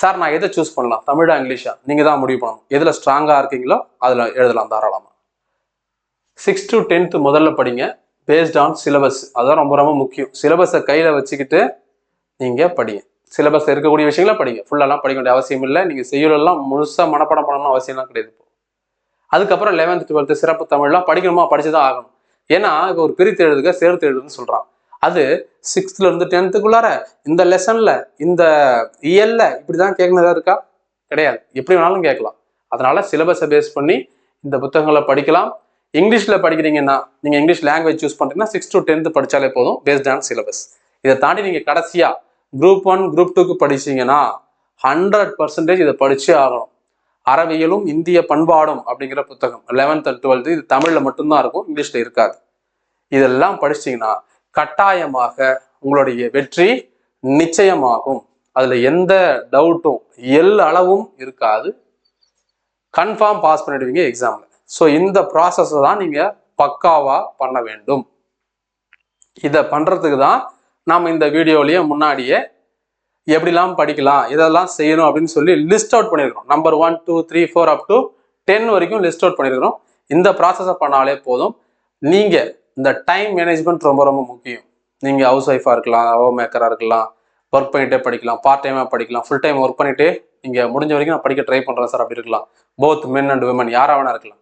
சார் நான் எதை சூஸ் பண்ணலாம்? தமிழா இங்கிலீஷா நீங்கள் தான் முடிவு பண்ணணும். எதில் ஸ்ட்ராங்காக இருக்கீங்களோ அதில் எழுதலாம் தாராளமாக சிக்ஸ் டு டென்த்து முதல்ல படிங்க. பேஸ்ட் ஆன் சிலபஸ் அதுதான் ரொம்ப ரொம்ப முக்கியம். சிலபஸை கையில் வச்சுக்கிட்டு நீங்கள் படிங்க. சிலபஸ் இருக்கக்கூடிய விஷயங்களை படிங்க. ஃபுல்லாலாம் படிக்க வேண்டிய அவசியம் இல்லை. நீங்கள் செய்யலாம் முழுசாக மனப்பாடம் பண்ணணும் அவசியம்லாம் கிடையாது இப்போ. அதுக்கப்புறம் லெவன்த் டுவெல்த்து சிறப்பு தமிழ்லாம் படிக்கணுமா? படிச்சு தான் ஆகணும். ஏன்னா இப்போ ஒரு பிரித்து எழுதுக சேர்த்து எழுதுன்னு சொல்கிறான் அது சிக்ஸ்த்ல இருந்து டென்த்துக்குள்ளார இந்த லெசன்ல இந்த இயல்ல இப்படிதான் கேட்கணுதா இருக்கா? கிடையாது. எப்படி வேணாலும் கேட்கலாம். அதனால சிலபஸை பேஸ் பண்ணி இந்த புத்தகங்களை படிக்கலாம். இங்கிலீஷ்ல படிக்கிறீங்கன்னா நீங்க இங்கிலீஷ் லாங்குவேஜ் சூஸ் பண்றீங்கன்னா சிக்ஸ் டு டென்த் படிச்சாலே போதும் பேஸ்ட் ஆன் சிலபஸ் இதை தாண்டி நீங்க கடைசியா குரூப் ஒன் குரூப் டூக்கு படிச்சீங்கன்னா ஹண்ட்ரட் பர்சன்டேஜ் இதை படிச்சே ஆகணும். அறவியலும் இந்திய பண்பாடும் அப்படிங்கிற புத்தகம் லெவன்த் அண்ட் டுவெல்த் இது தமிழ்ல மட்டும்தான் இருக்கும் இங்கிலீஷ்ல இருக்காது. இதெல்லாம் படிச்சீங்கன்னா கட்டாயமாக உங்களுடைய வெற்றி நிச்சயமாகும். அதுல எந்த டவுட்டும் எல் அளவும் இருக்காது. கன்ஃபார்ம் பாஸ் பண்ணிடுவீங்க எக்ஸாம்ல ஸோ இந்த ப்ராசஸ் தான் நீங்க பக்காவா பண்ண வேண்டும். இதை பண்றதுக்கு தான் நாம் இந்த வீடியோலயே முன்னாடியே எப்படிலாம் படிக்கலாம் இதெல்லாம் செய்யணும் அப்படின்னு சொல்லி லிஸ்ட் அவுட் பண்ணியிருக்கிறோம் number one two three four up to ten வரைக்கும் லிஸ்ட் அவுட் பண்ணியிருக்கிறோம் இந்த ப்ராசஸை பண்ணாலே போதும். நீங்கள் இந்த டைம் மேனேஜ்மெண்ட் ரொம்ப ரொம்ப முக்கியம். நீங்கள் ஹவுஸ் ஒய்ஃபாக இருக்கலாம் ஹோம் மேக்கராக இருக்கலாம் ஒர்க் பண்ணிகிட்டே படிக்கலாம் பார்ட் டைமாக படிக்கலாம் ஃபுல் டைம் ஒர்க் பண்ணிகிட்டே நீங்கள் முடிஞ்ச வரைக்கும் நான் படிக்க ட்ரை பண்ணுறேன் சார் அப்படி இருக்கலாம். போத் மென் அண்ட் விமன் யாராக வேணா இருக்கலாம்.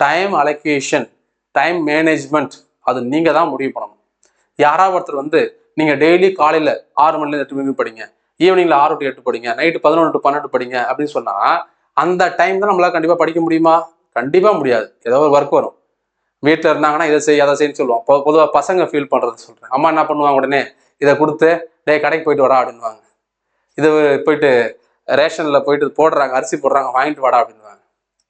டைம் அலோகேஷன் டைம் மேனேஜ்மெண்ட் அது நீங்கள் தான் முடிவு பண்ணணும். யாராவது ஒருத்தர் வந்து நீங்கள் டெய்லி காலையில் ஆறு மணிலேருந்து எட்டு மணிக்கு படிங்க ஈவினிங்கில் ஆறு டு எட்டு படிங்க நைட்டு பதினொன்று டு பன்னெண்டு படிங்க அப்படின்னு சொன்னால் அந்த டைம் தான் நம்மளால் கண்டிப்பாக படிக்க முடியுமா? கண்டிப்பாக முடியாது. ஏதோ ஒரு ஒர்க் வரும். வீட்டில் இருந்தாங்கன்னா இதை செய் அதை செய்யு சொல்லுவோம் பொ பொதுவாக பசங்க ஃபீல் பண்ணுறது சொல்கிறேன் அம்மா என்ன பண்ணுவாங்க உடனே இதை கொடுத்து டே கடைக்கு போயிட்டு வரா அப்படின்வாங்க இது போயிட்டு ரேஷனில் போயிட்டு போடுறாங்க அரிசி போடுறாங்க வாங்கிட்டு வாடா அப்படின்வாங்க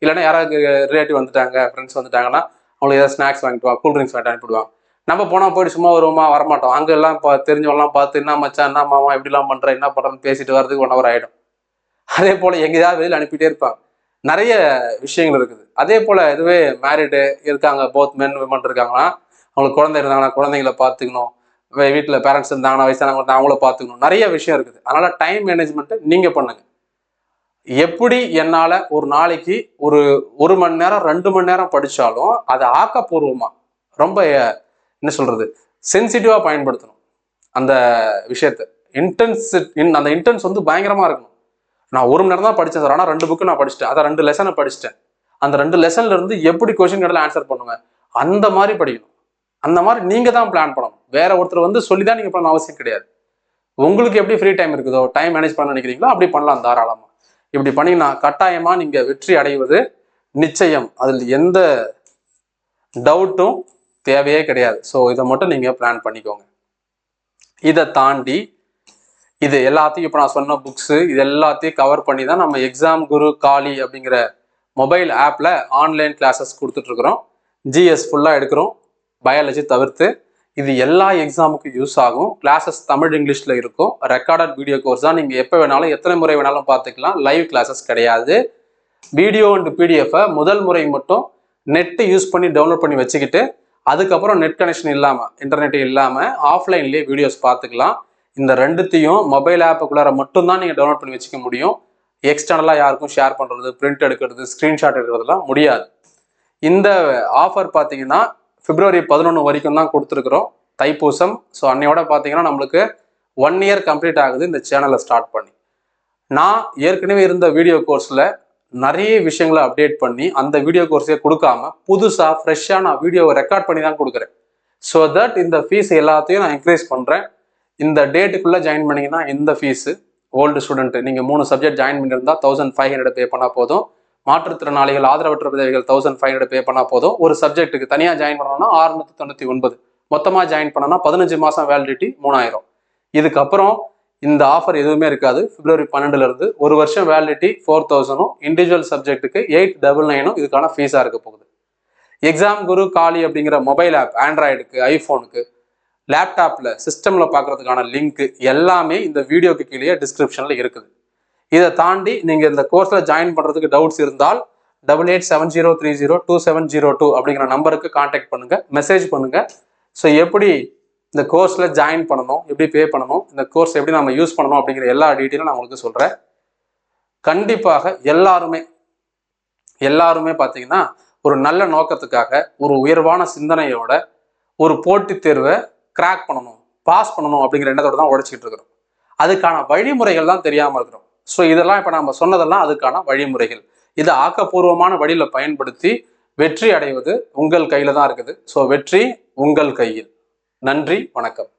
இல்லைன்னா யாராவது ரிலேட்டிவ் வந்துட்டாங்க ஃப்ரெண்ட்ஸ் வந்துட்டாங்கன்னா அவங்களுக்கு ஏதாவது ஸ்நாக்ஸ் வாங்கிட்டு வா கூல் ட்ரிங்க்ஸ் வாங்கிட்டு அனுப்பிடுவாங்க நம்ம போனால் போயிட்டு சும்மா வருவோமா? வரமாட்டோம். அங்கே எல்லாம் பா தெரிஞ்சவங்கலாம் பார்த்து என்ன மச்சான் என்ன மாமா எப்படிலாம் பண்ணுறேன் என்ன பண்ணுறேன்னு பேசிட்டு வரதுக்கு ஒன் ஹவர் ஆகிடும் அதே போல் எங்கேயாவது வெளியில் அனுப்பிட்டே இருப்பாங்க. நிறைய விஷயங்கள் இருக்குது. அதே போல் இதுவே மேரிடு இருக்காங்க போத் மென் விமன் இருக்காங்கன்னா அவங்களுக்கு குழந்தை இருந்தாங்கன்னா குழந்தைங்கள பார்த்துக்கணும். வே- பேரண்ட்ஸ் இருந்தாங்கன்னா வயசானவங்க அவங்கள பார்த்துக்கணும். நிறைய விஷயம் இருக்குது. அதனால் டைம் மேனேஜ்மெண்ட்டை நீங்கள் பண்ணுங்கள் எப்படி என்னால் ஒரு நாளைக்கு ஒரு ஒரு மணி நேரம் ரெண்டு மணி நேரம் படித்தாலும் அதை ஆக்கப்பூர்வமாக ரொம்ப என்ன சொல்கிறது சென்சிட்டிவாக பயன்படுத்தணும். அந்த விஷயத்தை. இன்டென்ஸ் அந்த இன்டென்ஸ் வந்து பயங்கரமாக இருக்கணும். நான் ஒரு மணி நேரம் தான் படித்தேன் சார். ஆனால் ரெண்டு புக்கு நான் படிச்சிட்டேன். அதை ரெண்டு லெசனை படிச்சிட்டேன். அந்த ரெண்டு லெசன்ல இருந்து எப்படி கொஸ்டின் கேட்டாலும் ஆன்சர் பண்ணுவேன் அந்த மாதிரி படிக்கணும். அந்த மாதிரி நீங்க தான் பிளான் பண்ணணும். வேற ஒருத்தர் வந்து சொல்லி தான் நீங்க பண்ண அவசியம் கிடையாது. உங்களுக்கு எப்படி ஃப்ரீ டைம் இருக்குதோ டைம் மேனேஜ் பண்ண நினைக்கிறீங்களோ அப்படி பண்ணலாம் தாராளமா. இப்படி பண்ணீங்கன்னா கட்டாயமா நீங்க வெற்றி அடைவது நிச்சயம். அதில் எந்த டவுட்டும் தேவையே கிடையாது. ஸோ இதை மட்டும் நீங்க பிளான் பண்ணிக்கோங்க. இதை தாண்டி இது எல்லாத்தையும் இப்போ நான் சொன்ன புக்ஸு இது எல்லாத்தையும் கவர் பண்ணி தான் நம்ம எக்ஸாம் குரு காலி அப்படிங்கிற மொபைல் ஆப்பில் ஆன்லைன் கிளாஸஸ் கொடுத்துட்ருக்குறோம் ஜிஎஸ் ஃபுல்லாக எடுக்கிறோம். பயாலஜி தவிர்த்து இது எல்லா எக்ஸாமுக்கும் யூஸ் ஆகும். கிளாஸஸ் தமிழ் இங்கிலீஷில் இருக்கும். ரெக்கார்டட் வீடியோ கோர்ஸ் தான். நீங்கள் எப்போ வேணாலும் எத்தனை முறை வேணாலும் பார்த்துக்கலாம். லைவ் கிளாஸஸ் கிடையாது. வீடியோ அண்ட் பிடிஎஃபை முதல் முறை மட்டும் நெட்டு யூஸ் பண்ணி டவுன்லோட் பண்ணி வச்சுக்கிட்டு அதுக்கப்புறம் நெட் கனெக்ஷன் இல்லாமல் இன்டர்நெட் இல்லாமல் ஆஃப்லைன்லேயே வீடியோஸ் பார்த்துக்கலாம். இந்த ரெண்டுத்தையும் மொபைல் ஆப்புக்குள்ளார மட்டும்தான் நீங்கள் டவுன்லோட் பண்ணி வச்சுக்க முடியும். எக்ஸ்டர்னலாக யாருக்கும் ஷேர் பண்ணுறது பிரிண்ட் எடுக்கிறது ஸ்க்ரீன்ஷாட் எடுக்கிறதுலாம் முடியாது. இந்த ஆஃபர் பார்த்தீங்கன்னா பிப்ரவரி பதினொன்று வரைக்கும் தான் கொடுத்துருக்குறோம். தைப்பூசம். ஸோ அன்னையோட பார்த்தீங்கன்னா நம்மளுக்கு ஒன் இயர் கம்ப்ளீட் ஆகுது இந்த சேனலை ஸ்டார்ட் பண்ணி. நான் ஏற்கனவே இருந்த வீடியோ கோர்ஸில் நிறைய விஷயங்களை அப்டேட் பண்ணி அந்த வீடியோ கோர்ஸே கொடுக்காம புதுசாக ஃப்ரெஷ்ஷாக நான் வீடியோவை ரெக்கார்ட் பண்ணி தான் கொடுக்குறேன். ஸோ தட் இந்த ஃபீஸ் எல்லாத்தையும் நான் இன்க்ரீஸ் பண்ணுறேன் இந்த டேட்டுக்குள்ளே ஜாயின் பண்ணிங்கன்னா இந்த ஃபீஸு ஓல்டு ஸ்டூடெண்ட் நீங்கள் மூணு சப்ஜெக்ட் ஜாயின் பண்ணியிருந்தால் தௌசண்ட் ஃபைவ் ஹண்ட்ரட் பே பண்ணால் போதும். மாற்றுத்திறனாளிகள் ஆதரவற்ற விதவைகள் தௌசண்ட் ஃபைவ் ஹண்ட்ரட் பே பண்ணால் போதும். ஒரு சப்ஜெக்ட்டுக்கு தனியாக ஜாயின் பண்ணணும்னா ஆறுநூற்றி தொண்ணூற்றி ஒன்பது. மொத்தமாக ஜாயின் பண்ணோன்னா பதினஞ்சு மாதம் வேலிடிட்டி மூணாயிரம். இதுக்கப்புறம் இந்த ஆஃபர் எதுவுமே இருக்காது. பிப்ரவரி பன்னெண்டுலேருந்து ஒரு வருஷம் வேலிடிட்டி ஃபோர் தௌசண்டும் இண்டிவிஜுவல் சப்ஜெக்ட்டுக்கு எயிட் டபுள் நைனும் இதுக்கான ஃபீஸாக இருக்க போகுது. எக்ஸாம் குரு காலி அப்படிங்கிற மொபைல் ஆப் ஆண்ட்ராய்டுக்கு ஐஃபோனுக்கு லேப்டாப்பில் சிஸ்டமில் பார்க்கறதுக்கான லிங்க் எல்லாமே இந்த வீடியோக்கு கீழே டிஸ்கிரிப்ஷனில் இருக்குது. இதை தாண்டி நீங்கள் இந்த கோர்ஸில் ஜாயின் பண்ணுறதுக்கு டவுட்ஸ் இருந்தால் double eight seven zero three zero two seven zero two அப்படிங்கிற நம்பருக்கு காண்டாக்ட் பண்ணுங்கள் மெசேஜ் பண்ணுங்கள் ஸோ எப்படி இந்த கோர்ஸில் ஜாயின் பண்ணணும் எப்படி பே பண்ணணும் இந்த கோர்ஸ் எப்படி நம்ம யூஸ் பண்ணணும் அப்படிங்கிற எல்லா டீட்டெயிலும் நான் உங்களுக்கு சொல்கிறேன் கண்டிப்பாக எல்லாருமே எல்லாருமே பார்த்தீங்கன்னா ஒரு நல்ல நோக்கத்துக்காக ஒரு உயர்வான சிந்தனையோட ஒரு போட்டித் தேர்வை கிராக் பண்ணணும் பாஸ் பண்ணணும் அப்படிங்கிற எண்ணத்தோட தான் உழைச்சிட்டு இருக்கிறோம். அதுக்கான வழிமுறைகள் தான் தெரியாமல் இருக்கிறோம். ஸோ இதெல்லாம் இப்போ நம்ம சொன்னதெல்லாம் அதுக்கான வழிமுறைகள். இதை ஆக்கப்பூர்வமான வழியில் பயன்படுத்தி வெற்றி அடைவது உங்கள் கையில் தான் இருக்குது. ஸோ வெற்றி உங்கள் கையில். நன்றி வணக்கம்.